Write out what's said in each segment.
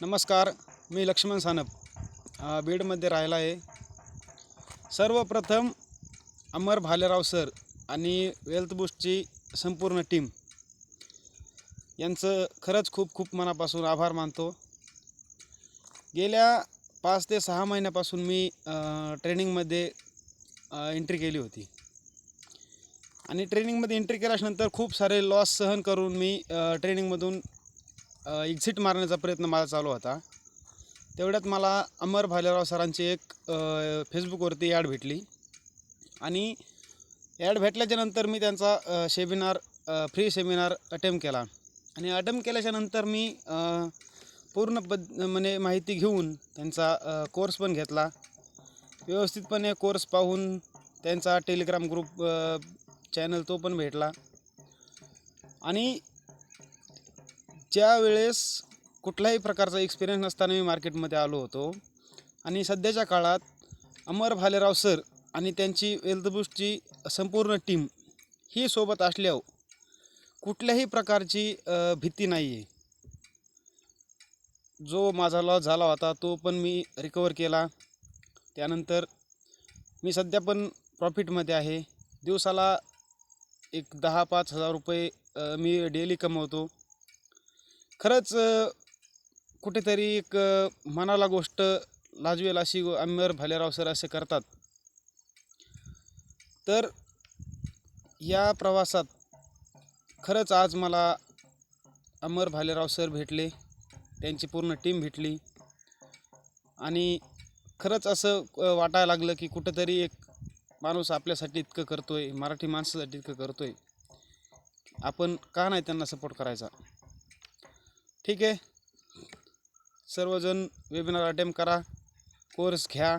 नमस्कार मी लक्ष्मण सानप. बीडमध्ये राहिला आहे. सर्वप्रथम अमर भालेराव सर आणि वेल्थ बुस्टची संपूर्ण टीम यांचं खरंच खूप खूप मनापासून आभार मानतो. गेल्या पाच ते सहा महिन्यापासून मी ट्रेनिंगमध्ये एंट्री केली होती. आणि ट्रेनिंगमध्ये एंट्री केल्यानंतर खूप सारे लॉस सहन करून मी ट्रेनिंगमधून एक्झिट मारण्याचा प्रयत्न माझा चालू होता. तेवढ्यात मला अमर भालेराव सरांची एक फेसबुकवरती ॲड भेटली. आणि ॲड भेटल्याच्यानंतर मी त्यांचा सेमिनार फ्री सेमिनार अटेम्प केला. आणि अटेम्प केल्याच्यानंतर मी पूर्ण पद म्हणजे माहिती घेऊन त्यांचा कोर्स पण घेतला. व्यवस्थितपणे कोर्स पाहून त्यांचा टेलिग्राम ग्रुप चॅनल तो पण भेटला. आणि ज्या वेळेस कुठल्याही प्रकारचा एक्सपिरियन्स नसताना मी मार्केटमध्ये आलो होतो. आणि सध्याच्या काळात अमर भालेराव सर आणि त्यांची वेल्थबुस्टची संपूर्ण टीम ही सोबत असल्यावर कुठल्याही प्रकारची भीती नाही आहे जो माझा लॉस झाला होता तो पण मी रिकवर केला. त्यानंतर मी सध्या पण प्रॉफिटमध्ये आहे. दिवसाला एक दहा पाच हजार रुपये मी डेली कमवतो. खरंच कुठेतरी एक मनाला गोष्ट लाजवेल अशी गो- अमर भालेराव सर असे करतात. तर या प्रवासात खरंच आज मला अमर भालेराव सर भेटले त्यांची पूर्ण टीम भेटली आणि खरंच असं वाटायला लागलं की कुठंतरी एक माणूस आपल्यासाठी इतकं करतो आहे मराठी माणसासाठी इतकं करतो आहे आपण का नाही त्यांना सपोर्ट करायचा? ठीक आहे. सर्वजण वेबिनार अटेम्प करा कोर्स घ्या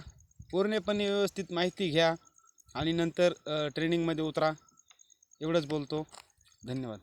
पूर्णपणे व्यवस्थित माहिती घ्या आणि नंतर ट्रेनिंगमध्ये उतरा. एवढंच बोलतो. धन्यवाद.